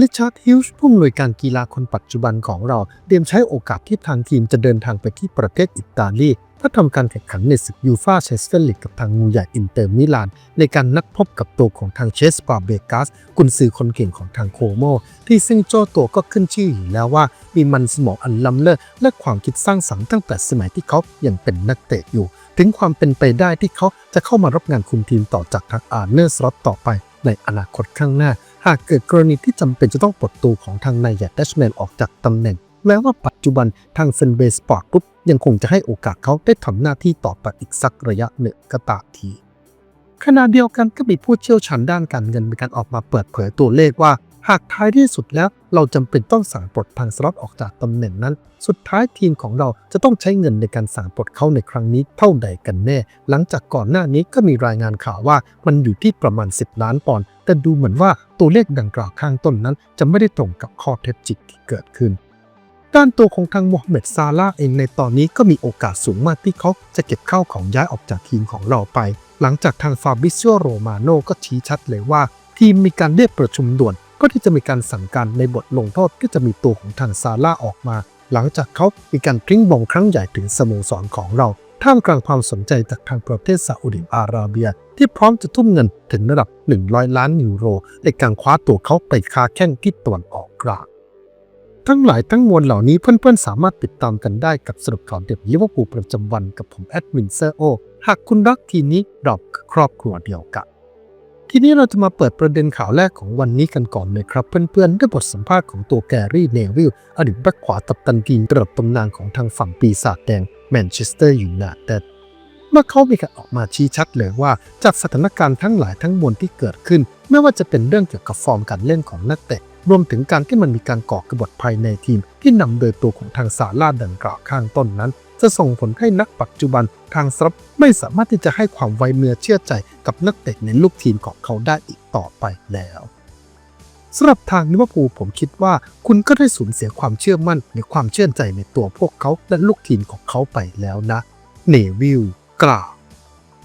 ลิชาร์ดฮิลส์ผู้อำนวยการกีฬาคนปัจจุบันของเราเตรียมใช้โอกาสที่ทางทีมจะเดินทางไปที่ประเทศอิตาลีเพื่อทำการแข่งขันในศึกยูฟาแชมเปี้ยนลีกกับทางมูใหญ่อินเตอร์มิลาน ในการนัดพบกับตัวของทางเชสปาเบกัสกุนซือคนเก่งของทางโคโม ที่ซึ่งโจตัวก็ขึ้นชื่ออยู่แล้วว่า มีมันสมองอันล้ำเลิศและความคิดสร้างสรรค์ตั้งแต่สมัยที่เขายังเป็นนักเตะอยู่ ถึงความเป็นไปได้ที่เขาจะเข้ามารับงานคุมทีมต่อจากทางอาร์เนอร์สล็อตต่อไป ในอนาคตข้างหน้า หากเกิดกรณีที่จำเป็นจะต้องปลดตัวของทางนายแดชแมนออกจากตำแหน่ง แม้ว่าปัจจุบันทางเซนเบสปอร์ตปุ๊ปยังคงจะให้โอกาสเขาได้ทำหน้าที่ต่อไปอีกสักระยะหนึ่งก็ตามทีขณะเดียวกันก็มีผู้เชี่ยวชาญด้านการเงินมีการออกมาเปิดเผยตัวเลขว่า หากท้ายที่สุดแล้วเราจำเป็นต้องสั่งปลดทางสล็อตออกจากตำแหน่งนั้น สุดท้ายทีมของเราจะต้องใช้เงินในการสั่งปลดเขาในครั้งนี้เท่าใดกันแน่ หลังจากก่อนหน้านี้ก็มีรายงานข่าวว่ามันอยู่ที่ประมาณ 10 ล้านปอนด์แต่ดูเหมือนว่าตัวเลขดังกล่าวข้างต้นนั้น จะไม่ได้ตรงกับข้อเท็จจริงที่เกิดขึ้นด้านตัวของทางโมฮัมเหม็ดซาลาเองในตอนนี้ก็มีโอกาสสูงมากที่เขาจะเก็บข้าวของย้ายออกจากทีมของเราไป หลังจากทางฟาบิซิโอโรมาโนก็ชี้ชัดเลยว่า ทีมมีการเรียกประชุมด่วน ก็ที่จะมีการสั่งการในบทลงโทษก็จะมีตัวของทางซาลาออกมา หลังจากเขามีการพลิ้งบอลครั้งใหญ่ถึงสโมสรของเรา ท่ามกลางความสนใจจากทางประเทศซาอุดิอาระเบีย ที่พร้อมจะทุ่มเงินถึงระดับ 100 ล้านยูโรในการคว้าตัวเขาไปคาแข่งที่ตะวันออกกลางทั้งหลายทั้งมวลเหล่านี้เพื่อนๆ สามารถติดตามกันได้กับสรุปข่าวเด็ดลิเวอร์พูลประจำวันกับผมแอดมินเซอร์โอหากคุณรักทีนี้เราคือครอบครัวเดียวกัน ทีนี้เราจะมาเปิดประเด็นข่าวแรกของวันนี้กันก่อนเลยครับ เพื่อนๆด้วยบทสัมภาษณ์ของตัวแกรี่เนวิลอดีตแบ็คขวาตับตันทีมระดับตำนานของทางฝั่งปีศาจแดงแมนเชสเตอร์ยูไนเต็ดเมื่อเขามีการออกมาชี้ชัดเลยว่า จากสถานการณ์ทั้งหลายทั้งมวลที่เกิดขึ้น ไม่ว่าจะเป็นเรื่องเกี่ยวกับฟอร์มการเล่นของนักเตะรวมถึงการที่มันมีการก่อกบฏภายในทีม ที่นำโดยตัวของทางซาลาดังกล่าวข้างต้นนั้น จะส่งผลให้นักปัจจุบันทางซับไม่สามารถที่จะให้ความไว้เนื้อเชื่อใจกับนักเตะในลูกทีมของเขาได้อีกต่อไปแล้วสำหรับทางลิเวอร์พูลผมคิดว่า คุณก็ได้สูญเสียความเชื่อมั่นในความเชื่อใจในตัวพวกเขาและลูกทีมของเขาไปแล้วนะ เนวิลกล่าว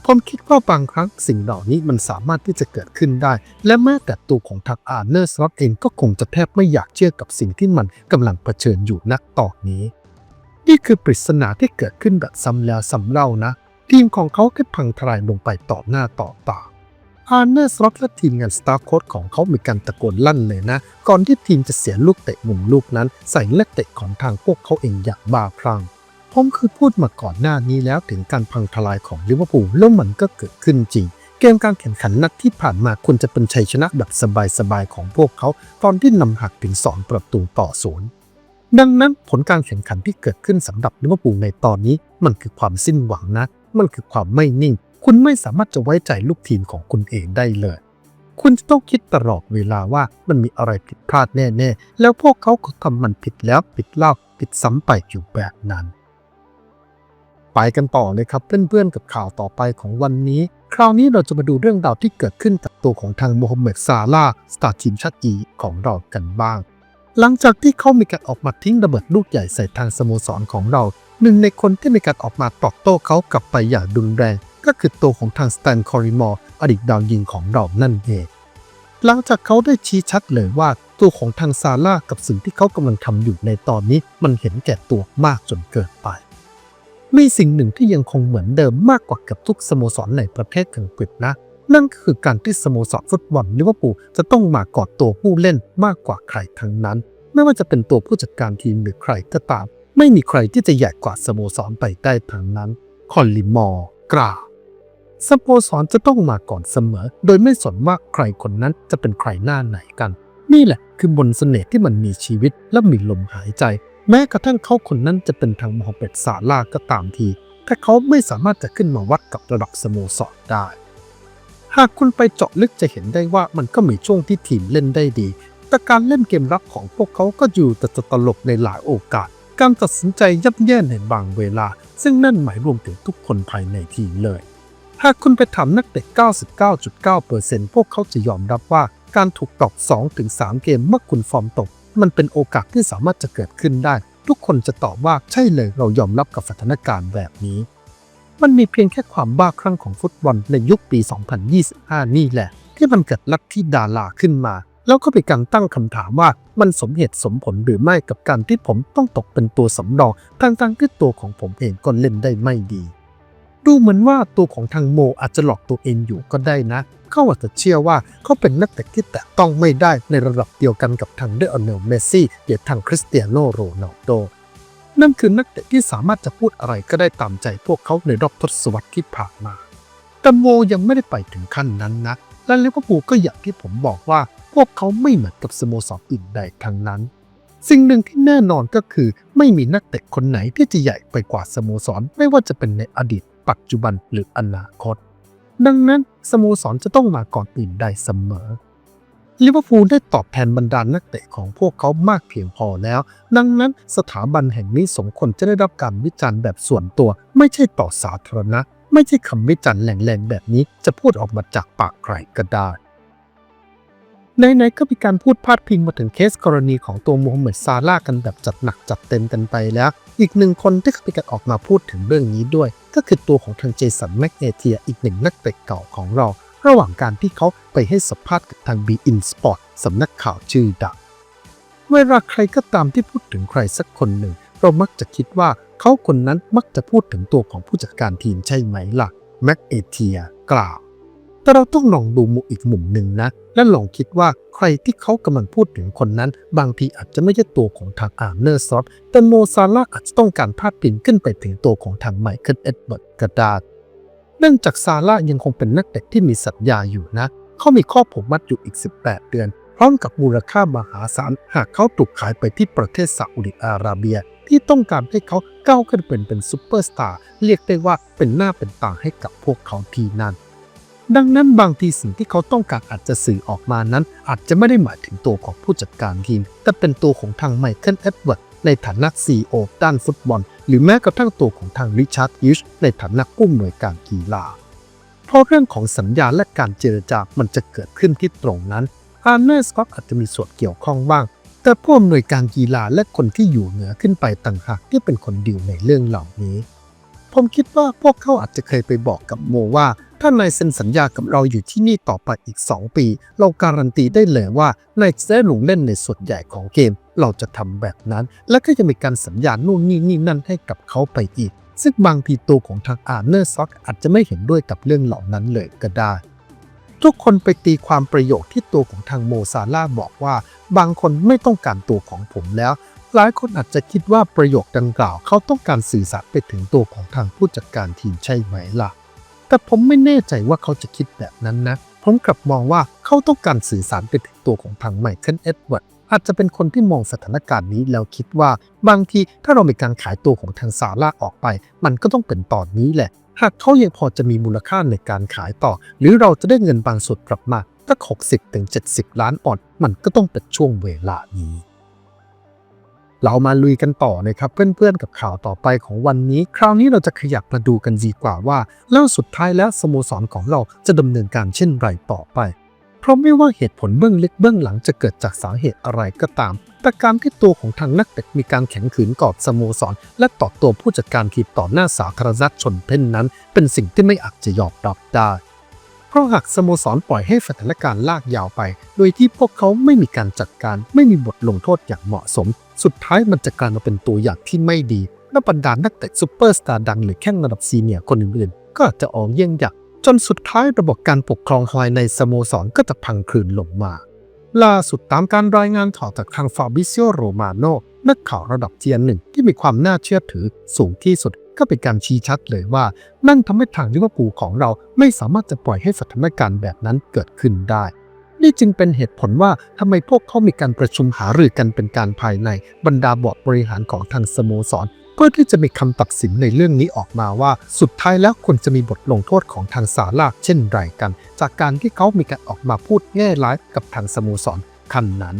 ผมคิดว่าบางครั้งสิ่งเหล่านี้มันสามารถที่จะเกิดขึ้นได้ และแม้แต่ตัวของทางอาร์เนอร์สล็อตเองก็คงจะแทบไม่อยากเชื่อกับสิ่งที่มันกำลังเผชิญอยู่นักตอนนี้ นี่คือปริศนาที่เกิดขึ้นแบบซ้ำแล้วซ้ำเล่านะ ทีมของเขาแค่พังทลายลงไปต่อหน้าต่อตาอาร์เนอร์สล็อตและทีมงานสตาร์โค้ดของเขามีการตะโกนลั่นเลยนะ ก่อนที่ทีมจะเสียลูกเตะมุมลูกนั้น ใส่เล็กเตะของทางพวกเขาเองอย่างบ้าพลังผมคือพูดมาก่อนหน้านี้แล้วถึงการพังทลายของลิเวอร์พูลแล้วมันก็เกิดขึ้นจริง เกมการแข่งขันนัดที่ผ่านมาควรจะเป็นชัยชนะแบบสบายๆของพวกเขา ตอนที่นำหักถึง 2 ประตูต่อศูนย์ ดังนั้นผลการแข่งขันที่เกิดขึ้นสำหรับลิเวอร์พูลในตอนนี้ มันคือความสิ้นหวังนะ มันคือความไม่นิ่ง คุณไม่สามารถจะไว้ใจลูกทีมของคุณเองได้เลย คุณจะต้องคิดตลอดเวลาว่ามันมีอะไรผิดพลาดแน่ๆ แล้วพวกเขาก็ทำมันผิดแล้วผิดเล่าผิดซ้ำไปอยู่แบบนั้น ไปกันต่อเลยครับเพื่อนๆกับข่าวต่อไปของวันนี้ คราวนี้เราจะมาดูเรื่องราวที่เกิดขึ้นกับตัวของทางโมฮัมเหม็ดซาลาสตาร์ทีมชาติอีของเรากันบ้าง หลังจากที่เขามีการออกมาทิ้งระเบิดลูกใหญ่ใส่ทางสโมสรของเรา หนึ่งในคนที่มีการออกมาตอบโต้เขากลับไปอย่างดุนแรง ก็คือตัวของทางสแตนคอริมอร์อดีตดาวยิงของเรานั่นเอง หลังจากเขาได้ชี้ชัดเลยว่าตัวของทางซาร่ากับสิ่งที่เขากำลังทำอยู่ในตอนนี้ มันเห็นแก่ตัวมากจนเกินไป มีสิ่งหนึ่งที่ยังคงเหมือนเดิมมากกว่ากับทุกสโมสรในประเทศอังกฤษนะ นั่นก็คือการที่สโมสรฟุตบอลลิเวอร์พูลจะต้องมากอดตัวผู้เล่นมากกว่าใครทั้งนั้น ไม่ว่าจะเป็นตัวผู้จัดการทีมหรือใครก็ตาม ไม่มีใครที่จะใหญ่กว่าสโมสรไปได้ทั้งนั้น คอลลิมอร์กล่าวสโมสรจะต้องมาก่อนเสมอ โดยไม่สนว่าใครคนนั้นจะเป็นใครหน้าไหนกัน นี่แหละคือบนเสน่ห์ที่มันมีชีวิตและมีลมหายใจ แม้กระทั่งเขาคนนั้นจะเป็นทางมอเป็ดซาลาก็ตามทีแต่เขาไม่สามารถจะขึ้นมาวัดกับระดับสโมสรได้ หากคุณไปเจาะลึกจะเห็นได้ว่ามันก็มีช่วงที่ทีมเล่นได้ดี แต่การเล่นเกมรับของพวกเขาก็อยู่แต่จะตลกในหลายโอกาส การตัดสินใจยับแย่ในบางเวลา ซึ่งนั่นหมายรวมถึงทุกคนภายในทีมเลย หากคุณไปถามนักเตะ 99.9%พวกเขาจะยอมรับว่าการถูกตอก2-3 เกมเมื่อคุณฟอร์มตก มันเป็นโอกาสที่สามารถจะเกิดขึ้นได้ ทุกคนจะตอบว่าใช่เลยเรายอมรับกับสถานการณ์แบบนี้ มันมีเพียงแค่ความบ้าคลั่งของฟุตบอลในยุคปี 2025 นี่แหละ ที่มันเกิดลัทธิดาราขึ้นมา แล้วก็เป็นการตั้งคำถามว่ามันสมเหตุสมผลหรือไม่กับการที่ผมต้องตกเป็นตัวสำรองทั้งๆที่ตัวของผมเองก็เล่นได้ไม่ดีดูเหมือนว่าตัวของทางโมอาจจะหลอกตัวเองอยู่ก็ได้นะ เขาอาจจะเชื่อว่าเขาเป็นนักเตะที่แตะต้องไม่ได้ในระดับเดียวกันกับทางเดอเนลเมสซี่หรือทางคริสเตียโนโรนัลโด นั่นคือนักเตะที่สามารถจะพูดอะไรก็ได้ตามใจพวกเขาในรอบทศวรรษที่ผ่านมา แต่โมยังไม่ได้ไปถึงขั้นนั้นนะ และลิเวอร์พูลก็อย่างที่ผมบอกว่า วกเขาไม่เหมือนกับสโมสรอื่นใดทั้งนั้น สิ่งหนึ่งที่แน่นอนก็คือไม่มีนักเตะคนไหนที่จะใหญ่ไปกว่าสโมสรไม่ว่าจะเป็นในอดีต ปัจจุบันหรืออนาคต ดังนั้นสโมสรจะต้องมาก่อนอื่นใดเสมอลิเวอร์พูลได้ตอบแทนบรรดานักเตะของพวกเขามากเพียงพอแล้ว ดังนั้นสถาบันแห่งนี้สมควรจะได้รับการวิจารณ์แบบส่วนตัว ไม่ใช่ต่อสาธารณะ ไม่ใช่คำวิจารณ์แหลงๆแบบนี้จะพูดออกมาจากปากใครก็ได้ ไหนๆก็มีการพูดพาดพิงมาถึงเคสกรณีของตัวโมฮัมเหม็ดซาร่ากันแบบจัดหนักจัดเต็มกันไปแล้ว อีกหนึ่งคนที่เขามีการออกมาพูดถึงเรื่องนี้ด้วย ก็คือตัวของทางเจสันแมกเนเทียอีกหนึ่งนักเตะเก่าของเรา ระหว่างการที่เขาไปให้สัมภาษณ์กับทาง b ีอินสปอร์ตสำนักข่าวชื่อดังเวลาใครก็ตามที่พูดถึงใครสักคนหนึ่ง เรามักจะคิดว่าเขาคนนั้นมักจะพูดถึงตัวของผู้จัดการทีมใช่ไหมล่ะแม็กเอเทียกล่าว แต่เราต้องลองดูมุมอีกมุมหนึ่งนะ และลองคิดว่าใครที่เขากำลังพูดถึงคนนั้น บางทีอาจจะไม่ใช่ตัวของทางอาร์เนอร์ซอฟแต่โมซาร่าอาจจะต้องการพาดพิงขึ้นไปถึงตัวของทางไมเคิลเอ็ดเบิร์ดก็ได้เนื่องจากซาร่ายังคงเป็นนักเตะที่มีสัญญาอยู่นะ เขามีข้อผูกมัดอยู่อีก 18 เดือน พร้อมกับมูลค่ามหาศาลหากเขาถูกขายไปที่ประเทศซาอุดิอาระเบีย ที่ต้องการให้เขาก้าวขึ้นเป็นเป็นซูเปอร์สตาร์เรียกได้ว่าเป็นหน้าเป็นตาให้กับพวกเขาทีนั่น ดังนั้นบางทีสิ่งที่เขาต้องการอาจจะสื่อออกมานั้น อาจจะไม่ได้หมายถึงตัวของผู้จัดการทีม แต่เป็นตัวของทางไมเคิลเอ็ดเวิร์ดในฐานะ CEO ด้านฟุตบอล หรือแม้กระทั่งตัวของทางริชาร์ดฮิชในฐานะผู้อำนวยการกีฬา เพราะเรื่องของสัญญาและการเจรจา มันจะเกิดขึ้นที่ตรงนั้น อาร์เนสก็อาจจะมีส่วนเกี่ยวข้องบ้าง แต่ผู้อำนวยการกีฬาและคนที่อยู่เหนือขึ้นไปต่างหากที่เป็นคนดิวในเรื่องเหล่านี้ ผมคิดว่าพวกเขาอาจจะเคยไปบอกกับโมว่า ถ้านายเซ็นสัญญากับเราอยู่ที่นี่ต่อไปอีก 2 ปี เราการันตีได้เลยว่านายจะได้ลงเล่นในส่วนใหญ่ของเกม เราจะทำแบบนั้น และก็จะมีการสัญญานู่นนี่นี่นั่นให้กับเขาไปอีก ซึ่งบางทีตัวของทางอาร์เนอร์ซ็อกอาจจะไม่เห็นด้วยกับเรื่องเหล่านั้นเลยก็ได้ ทุกคนไปตีความประโยคที่ตัวของทางโมซาร่าบอกว่า บางคนไม่ต้องการตัวของผมแล้วหลายคนอาจจะคิดว่าประโยคดังกล่าวเขาต้องการสื่อสารไปถึงตัวของทางผู้จัดการทีมใช่ไหมล่ะ แต่ผมไม่แน่ใจว่าเขาจะคิดแบบนั้นนะ ผมกลับมองว่าเขาต้องการสื่อสารไปถึงตัวของทางไมเคิลเอ็ดเวิร์ดอาจจะเป็นคนที่มองสถานการณ์นี้แล้วคิดว่า บางทีถ้าเรามีการขายตัวของทางซาร่าออกไป มันก็ต้องเป็นตอนนี้แหละ หากเขายังพอจะมีมูลค่าในการขายต่อ หรือเราจะได้เงินบางส่วนกลับมาถ้า60ถึง70 ล้านออนมันก็ต้องเป็นช่วงเวลานี้ เรามาลุยกันต่อนะครับเพื่อนๆกับข่าวต่อไปของวันนี้ คราวนี้เราจะขยับมาดูกันดีกว่าว่า แล้วสุดท้ายแล้วสโมสรของเราจะดำเนินการเช่นไรต่อไป เพราะไม่ว่าเหตุผลเบื้องลึกเบื้องหลังจะเกิดจากสาเหตุอะไรก็ตาม แต่การที่ตัวของทางนักเตะมีการแข็งขืนกอดสโมสร และต่อตัวผู้จัดการทีมต่อหน้าสาธารณชนเพ่นนั้น เป็นสิ่งที่ไม่อาจจะยอมรับได้ เพราะหากสโมสรปล่อยให้สถานการณ์ลากยาวไป โดยที่พวกเขาไม่มีการจัดการ ไม่มีบทลงโทษอย่างเหมาะสม สุดท้ายมันจะกลายมาเป็นตัวอย่างที่ไม่ดีและบรรดานักเตะซูเปอร์สตาร์ดังหรือแข้งระดับซีเนียร์คนอื่นๆ ก็จะออกเยี่ยงหยักจนสุดท้ายระบบการปกครองภายในสโมสรก็จะพังคลืนลงมา ล่าสุดตามการรายงานข่าวจากทางฟาบิซิโอโรมาโนนักข่าวระดับเทียนหนึ่งที่มีความน่าเชื่อถือสูงที่สุด ก็เป็นการชี้ชัดเลยว่า นั่นทำให้ทางลิเวอร์พูลของเราไม่สามารถจะปล่อยให้สถานการณ์แบบนั้นเกิดขึ้นได้นี่จึงเป็นเหตุผลว่าทำไมพวกเขามีการประชุมหารือกันเป็นการภายในบรรดาบอร์ดบริหารของทางสโมสร เพื่อที่จะมีคำตัดสินในเรื่องนี้ออกมาว่า สุดท้ายแล้วควรจะมีบทลงโทษของทางสาลาเช่นไรกัน จากการที่เขามีการออกมาพูดแง่ร้ายกับทางสโมสรคันนั้น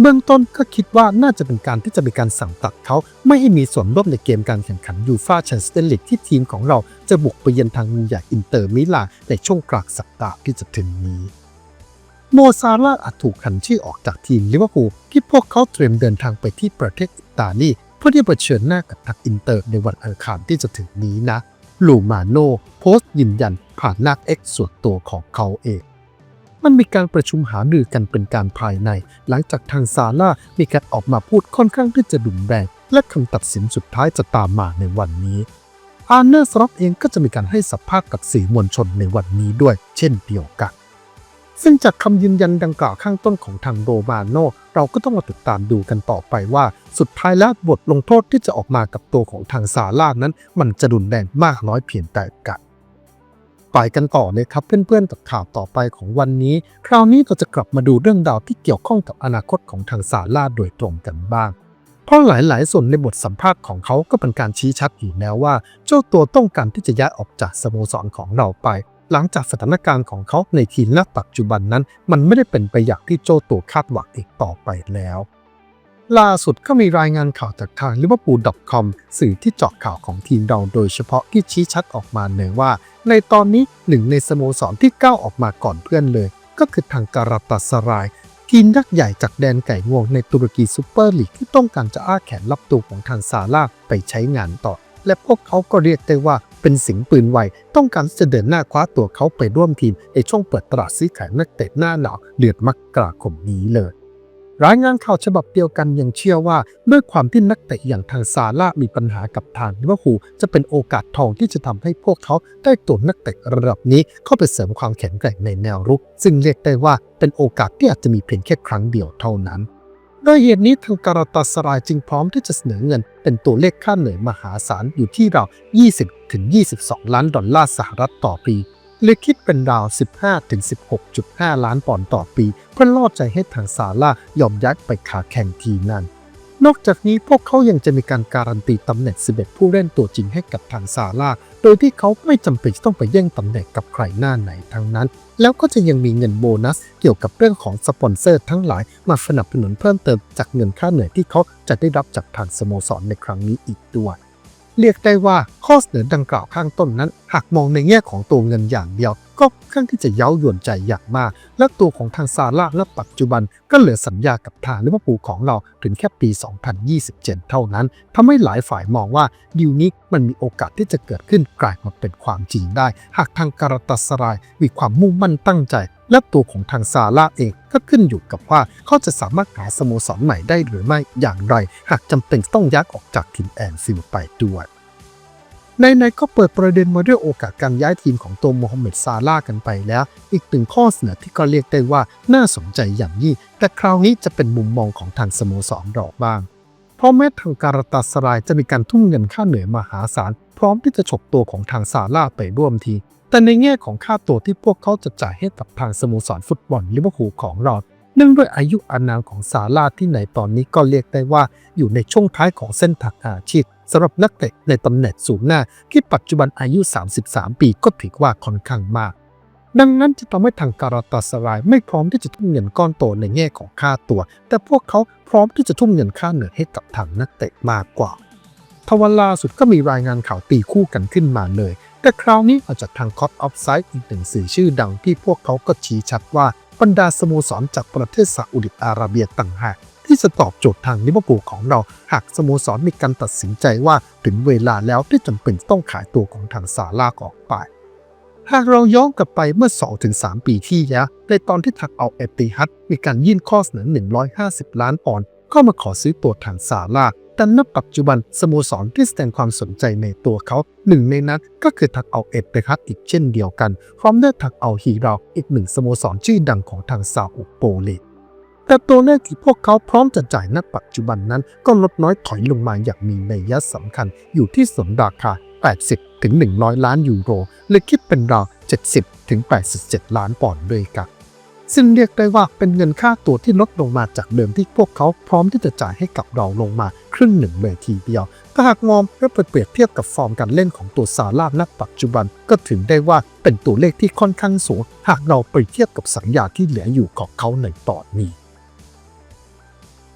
เบื้องต้นก็คิดว่าน่าจะเป็นการที่จะมีการสั่งตัดเขา ไม่ให้มีส่วนร่วมในเกมการแข่งขันยูฟาแชมเปี้ยนลีกที่ทีมของเราจะบุกไปเยือนทางมูใหญ่อินเตอร์มิลานในช่วงกลางสัปดาห์ที่จะถึงนี้โมซาร่าอาจถูกขันชื่อออกจากทีมลิเวอร์พูลที่พวกเขาเตรียมเดินทางไปที่ประเทศอิตาลีเพื่อที่จะเผชิญหน้ากับทักอินเตอร์ในวันอังคารที่จะถึงนี้นะลูมาโนโพสต์ยืนยันผ่านหน้าเอ็กส่วนตัวของเขาเอง มันมีการประชุมหารือกันเป็นการภายใน หลังจากทางซาร่ามีการออกมาพูดค่อนข้างที่จะดุนแรง และคำตัดสินสุดท้ายจะตามมาในวันนี้อาร์เนอร์สล็อตเองก็จะมีการให้สัมภาษณ์กับสื่อมวลชนในวันนี้ด้วย เช่นเดียวกัน ซึ่งจากคำยืนยันดังกล่าวข้างต้นของทางโรมาโนเราก็ต้องมาติดตามดูกันต่อไปว่า สุดท้ายแล้วบทลงโทษที่จะออกมากับตัวของทางซาร่านั้น มันจะรุนแรงมากน้อยเพียงแต่กัน ไปกันต่อเลยครับเพื่อนๆกับข่าวต่อไปของวันนี้ คราวนี้เราจะกลับมาดูเรื่องราวที่เกี่ยวข้องกับอนาคตของทางซาราโดยตรงกันบ้าง เพราะหลายๆ ส่วนในบทสัมภาษณ์ของเขาก็เป็นการชี้ชัดอยู่แล้วว่า เจ้าตัวต้องการที่จะย้ายออกจากสโมสรของเราไป หลังจากสถานการณ์ของเขาในทีมณปัจจุบันนั้น มันไม่ได้เป็นไปอย่างที่เจ้าตัวคาดหวังอีกต่อไปแล้วล่าสุดก็มีรายงานข่าวจากทาง liverpool.com สื่อที่เจาะข่าวของทีมเราโดยเฉพาะที่ชี้ชัดออกมาเลยว่า ในตอนนี้หนึ่งในสโมสรที่ก้าวออกมาก่อนเพื่อนเลย ก็คือทางการาตาสราย ทีมยักษ์ใหญ่จากแดนไก่งวงในตุรกีซูเปอร์ลีกที่ต้องการจะอ้าแขนรับตัวของทางซาร่าไปใช้งานต่อ และพวกเขาก็เรียกได้ว่าเป็นสิงปืนไวต้องการจะเดินหน้าคว้าตัวเขาไปร่วมทีมในช่วงเปิดตลาดซื้อขายนักเตะหน้าหนาวเดือนมกราคมนี้เลย รายงานข่าวฉบับเดียวกันยังเชื่อว่าด้วยความที่นักเตะอย่างทางซาร่ามีปัญหากับทางลิเวอร์พูลจะเป็นโอกาสทองที่จะทำให้พวกเขาได้ตัวนักเตะระดับนี้เข้าไปเสริมความแข็งแกร่งในแนวรุก ซึ่งเรียกได้ว่าเป็นโอกาสที่อาจจะมีเพียงแค่ครั้งเดียวเท่านั้นด้วยเหตุนี้ทางการาตาสรายจึงพร้อมที่จะเสนอเงิน เป็นตัวเลขค่าเหนื่อยมหาศาลอยู่ที่ราว20-22 ล้านดอลลาร์สหรัฐต่อปี หรือคิดเป็นราว 15-16.5 ล้านปอนด์ต่อปี เพื่อล่อใจให้ทางซาร่ายอมย้ายไปขาแข่งทีมนั้น นอกจากนี้พวกเขายังจะมีการการันตีตำแหน่ง 11 ผู้เล่นตัวจริงให้กับทางซาร่า โดยที่เขาไม่จำเป็นต้องไปแย่งตำแหน่งกับใครหน้าไหนทั้งนั้น แล้วก็จะยังมีเงินโบนัสเกี่ยวกับเรื่องของสปอนเซอร์ทั้งหลายมาสนับสนุนเพิ่มเติมจากเงินค่าเหนื่อยที่เขาจะได้รับจากทางสโมสรในครั้งนี้อีกด้วย เรียกได้ว่าข้อเสนอดังกล่าวข้างต้นนั้น หากมองในแง่ของตัวเงินอย่างเดียว ก็ค่อนข้างที่จะเย้ายวนใจอย่างมาก และตัวของทางซาร่าและปัจจุบันก็เหลือสัญญากับทางลิเวอร์พูลของเราถึงแค่ปี 2027 เท่านั้นทำให้หลายฝ่ายมองว่าดีลนี้มันมีโอกาสที่จะเกิดขึ้นกลายมาเป็นความจริงได้ หากทางการตาสรายมีความมุ่งมั่นตั้งใจ และตัวของทางซาร่าเองก็ขึ้นอยู่กับว่าเขาจะสามารถหาสโมสรใหม่ได้หรือไม่อย่างไร หากจำเป็นต้องยักออกจากทีมแอนฟิลไปด้วย ในๆก็เปิดประเด็นมาด้วยโอกาสการย้ายทีมของตัวโมฮัมเหม็ดซาร่าห์กันไปแล้ว อีกหนึ่งข้อเสนอที่ก็เรียกได้ว่าน่าสนใจอย่างยิ่ง แต่คราวนี้จะเป็นมุมมองของทางสโมสรเราบ้าง เพราะแม้ทางการาตาสรายจะมีการทุ่มเงินค่าเหนื่อยมหาศาล พร้อมที่จะฉกตัวของทางซาร่าห์ไปร่วมที แต่ในแง่ของค่าตัวที่พวกเขาจะจ่ายให้กับทางสโมสรฟุตบอลลิเวอร์พูลของเรา เนื่องด้วยอายุอานามของซาร่าที่ในตอนนี้ก็เรียกได้ว่า อยู่ในช่วงท้ายของเส้นทางอาชีพสำหรับนักเตะในตำแหน่งสูงหน้าที่ปัจจุบันอายุ 33 ปีก็ถือว่าค่อนข้างมาก ดังนั้นจะทำให้ทางการาตาสรายไม่พร้อมที่จะทุ่มเงินก้อนโตในแง่ของค่าตัว แต่พวกเขาพร้อมที่จะทุ่มเงินค่าเหนื่อยให้กับทางนักเตะมากกว่าทวันล่าสุดก็มีรายงานข่าวตีคู่กันขึ้นมาเลย แต่คราวนี้มาจากทางคอ t ออฟไซด์อีกหนึ่งสื่อชื่อดังที่พวกเขาก็ชี้ชัดว่า บรรดาสโมสรจากประเทศซาอุดิอาระเบียต่างหากที่จะตอบโจทย์ทางลิเวอร์พูลของเราหากสโมสรมีการตัดสินใจว่าถึงเวลาแล้วที่จำเป็นต้องขายตัวของทางซาร่าออกไป หากเราย้อนกลับไปเมื่อ 2-3 ปีที่แล้วในตอนที่ทางเอาเอติฮัดมีการยื่นข้อเสนอ 150 ล้านปอนด์เข้ามาขอซื้อตัวทางซาร่า แต่ณปัจจุบันสโมสรที่แสดงความสนใจในตัวเขาหนึ่งในนั้นก็คือทางเอาเอติฮัดอีกเช่นเดียวกันพร้อมด้วยทางเอาฮีราอีกหนึ่งสโมสรชื่อดังของทางซาอุโปลีแต่ตัวเลขที่พวกเขาพร้อมจะจ่ายณปัจจุบันนั้น ก็ลดน้อยถอยลงมาอย่างมีนัยยะสำคัญอยู่ที่สนราคา 80 ถึง 100 ล้านยูโรหรือคิดเป็นราว 70 ถึง 87 ล้านปอนด์ด้วยกัน ซึ่งเรียกได้ว่าเป็นเงินค่าตัวที่ลดลงมาจากเดิมที่พวกเขาพร้อมที่จะจ่ายให้กับเราลงมาครึ่งหนึ่งเลยทีเดียว ถ้าหากมองและเปรียบเทียบกับฟอร์มการเล่นของตัวซาร่าณปัจจุบันก็ถือได้ว่าเป็นตัวเลขที่ค่อนข้างสูง หากเราไปเทียบกับสัญญาที่เหลืออยู่ของเขาในตอนนี้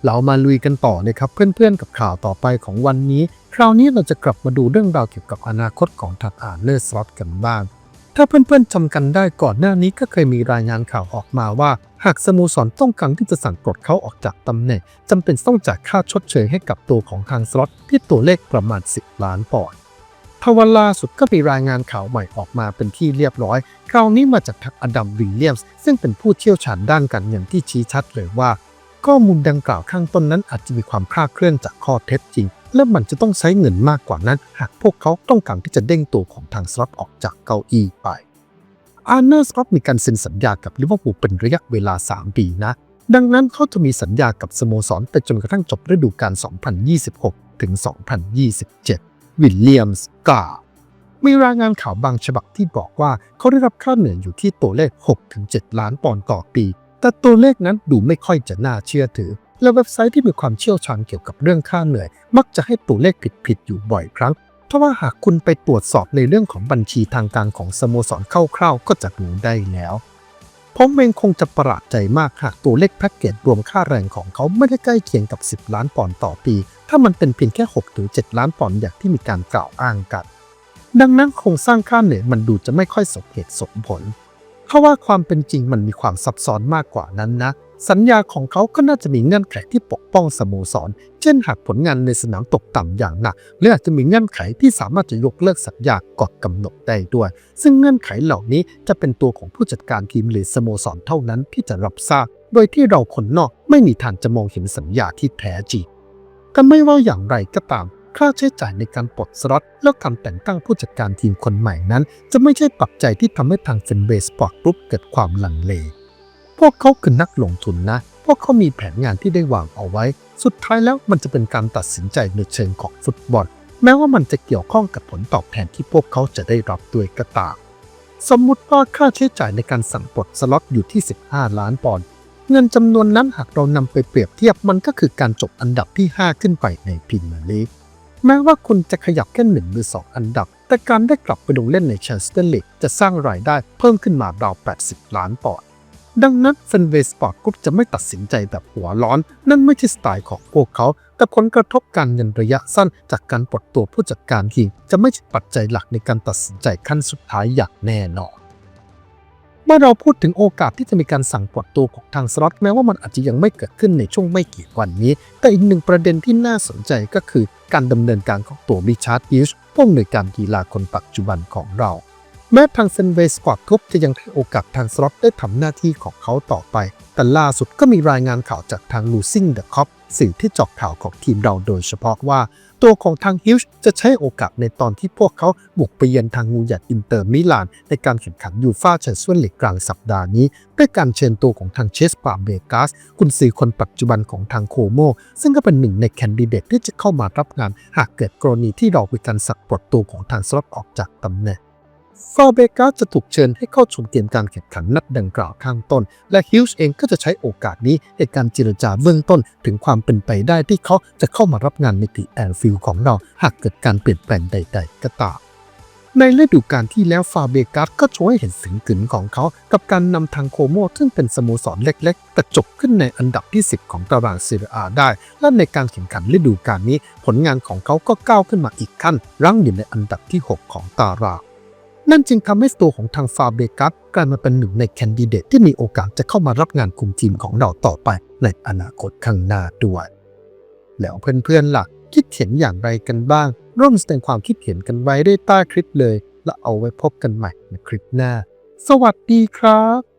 เรามาลุยกันต่อนะครับเพื่อนๆกับข่าวต่อไปของวันนี้ คราวนี้เราจะกลับมาดูเรื่องราวเกี่ยวกับอนาคตของทางอาร์เนอร์สล็อตกันบ้าง ถ้าเพื่อนๆจำกันได้ก่อนหน้านี้ก็เคยมีรายงานข่าวออกมาว่า หากสโมสรต้องการที่จะสั่งปลดเขาออกจากตำแหน่งจำเป็นต้องจ่ายค่าชดเชยให้กับตัวของทางสล็อตที่ตัวเลขประมาณ 10 ล้านปอนด์ทว่าล่าสุดก็มีรายงานข่าวใหม่ออกมาเป็นที่เรียบร้อย คราวนี้มาจากทางอดัมวิลเลียมส์ซึ่งเป็นผู้เชี่ยวชาญด้านการเงินที่ชี้ชัดเลยว่า ข้อมูลดังกล่าวข้างต้นนั้นอาจจะมีความคลาดเคลื่อนจากข้อเท็จจริง และมันจะต้องใช้เงินมากกว่านั้น หากพวกเขาต้องการที่จะเด้งตัวของทางสล็อตออกจากเก้าอี้ไป อาร์เนอร์สล็อตมีการเซ็นสัญญากับลิเวอร์พูลเป็นระยะเวลา 3 ปีนะ ดังนั้นเขาจะมีสัญญากับสโมสรไปจนกระทั่งจบฤดูกาล 2026 ถึง 2027 วิลเลียมส์กล่าวมีรายงานข่าวบางฉบับที่บอกว่าเขาได้รับค่าเหนื่อยอยู่ที่ตัวเลข 6-7 ล้านปอนด์ต่อปี แต่ตัวเลขนั้นดูไม่ค่อยจะน่าเชื่อถือ และเว็บไซต์ที่มีความเชี่ยวชาญเกี่ยวกับเรื่องค่าเหนื่อย มักจะให้ตัวเลขผิดๆอยู่บ่อยครั้ง เพราะว่าหากคุณไปตรวจสอบในเรื่องของบัญชีทางการของสโมสรคร่าวๆ ก็จะรู้ได้แล้วผมเองคงจะประหลาดใจมากหากตัวเลขแพ็กเกจรวมค่าแรงของเขาไม่ได้ใกล้เคียงกับ 10 ล้านปอนด์ต่อปี ถ้ามันเป็นเพียงแค่6หรือ7ล้านปอนด์อย่างที่มีการกล่าวอ้างกัน ดังนั้นโครงสร้างค่าเหนื่อยมันดูจะไม่ค่อยสมเหตุสมผล เพราะว่าความเป็นจริงมันมีความซับซ้อนมากกว่านั้นนะ สัญญาของเขาก็น่าจะมีเงื่อนไขที่ปกป้องสโมสร เช่นหากผลงานในสนามตกต่ำอย่างหนักหรืออาจจะมีเงื่อนไขที่สามารถจะยกเลิกสัญญาก่อนกำหนดได้ด้วย ซึ่งเงื่อนไขเหล่านี้จะเป็นตัวของผู้จัดการทีมหรือสโมสรเท่านั้นที่จะรับทราบ โดยที่เราคนนอกไม่มีทางจะมองเห็นสัญญาที่แท้จริงแต่ไม่ว่าอย่างไรก็ตามค่าใช้จ่ายในการปลดสล็อตและการแต่งตั้งผู้จัดการทีมคนใหม่นั้น จะไม่ใช่ปัจจัยที่ทำให้ทางเฟนเบสปอร์ตกรุ๊ปเกิดความลังเล วกเขาคือนักลงทุนนะ พวกเขามีแผนงานที่ได้วางเอาไว้ สุดท้ายแล้วมันจะเป็นการตัดสินใจในเชิงของฟุตบอล แม้ว่ามันจะเกี่ยวข้องกับผลตอบแทนที่พวกเขาจะได้รับด้วยก็ตามสมมุติว่าค่าใช้จ่ายในการสั่งปลดสล็อตอยู่ที่ 15 ล้านปอนด์เงินจำนวนนั้นหากเรานำไปเปรียบเทียบมันก็คือการจบอันดับที่ 5 ขึ้นไปในพรีเมียร์ลีกแม้ว่าคุณจะขยับแค่หนึ่งหรือสองอันดับ แต่การได้กลับไปลงเล่นในแชมเปี้ยนลีกจะสร้างรายได้เพิ่มขึ้นมาราว 80 ล้านปอนด์ ดังนั้นเฟนเวสปอร์ตกรุ๊ปจะไม่ตัดสินใจแบบหัวร้อน นั่นไม่ใช่สไตล์ของพวกเขา แต่ผลกระทบการเงินระยะสั้นจากการปลดตัวผู้จัดการทีมจะไม่ใช่ปัจจัยหลักในการตัดสินใจขั้นสุดท้ายอย่างแน่นอนเมื่อเราพูดถึงโอกาสที่จะมีการสั่งปลดตัวของทางสล็อตแม้ว่ามันอาจจะยังไม่เกิดขึ้นในช่วงไม่กี่วันนี้ แต่อีกหนึ่งประเด็นที่น่าสนใจก็คือ การดำเนินการของตัวริชาร์ดฮิชผู้อำนวยการกีฬาคนปัจจุบันของเรา แม้ทางเซนเวสปอร์ตกรุ๊ปจะยังให้โอกาสทางสล็อตได้ทำหน้าที่ของเขาต่อไป แต่ล่าสุดก็มีรายงานข่าวจากทางลูซิงเดอะคอปสื่อที่จอกข่าวของทีมเราโดยเฉพาะว่า ตัวของทางฮิวช์จะใช้โอกาสในตอนที่พวกเขาบุกไปเยือนทางงูใหญ่อินเตอร์มิลาน ในการแข่งขันยูฟ่าแชมเปี้ยนลีกกลางสัปดาห์นี้ ด้วยการเชิญตัวของทางเชสปาเบกัสกุนซือคนปัจจุบันของทางโคโม ซึ่งก็เป็นหนึ่งในแคนดิเดตที่จะเข้ามารับงาน หากเกิดกรณีที่เรามีการสักปลดตัวของทางสล็อตออกจากตำแหน่ง ฟาเบกาจะถูกเชิญให้เข้าชมเกมการแข่งขันนัดดังกล่าวข้างต้น และฮิลส์เองก็จะใช้โอกาสนี้ในการเจรจาเบื้องต้น ถึงความเป็นไปได้ที่เขาจะเข้ามารับงานในติแอนฟิลของเรา หากเกิดการเปลี่ยนแปลงใด ๆ ก็ตามในฤดูกาลที่แล้วฟาเบกัสก็โชว์ให้เห็นถึงกึนของเขา กับการนำทางโคโมซึ่งเป็นสโมสรเล็กๆแต่จบขึ้นในอันดับที่ 10 ของตารางซีเรียอาได้ และในการแข่งขันฤดูกาลนี้ ผลงานของเขาก็ก้าวขึ้นมาอีกขั้น รั้งอยู่ในอันดับที่ 6 ของตาราง นั่นจึงทำให้ตัวของทางฟาเบกัสกลายมาเป็นหนึ่งในแคนดิเดตที่มีโอกาสจะเข้ามารับงานคุมทีมของเราต่อไปในอนาคตข้างหน้าด้วยแล้วเพื่อนๆล่ะคิดเห็นอย่างไรกันบ้าง ร่วมแสดงความคิดเห็นกันไว้ได้ใต้คลิปเลย แล้วเอาไว้พบกันใหม่ในคลิปหน้า สวัสดีครับ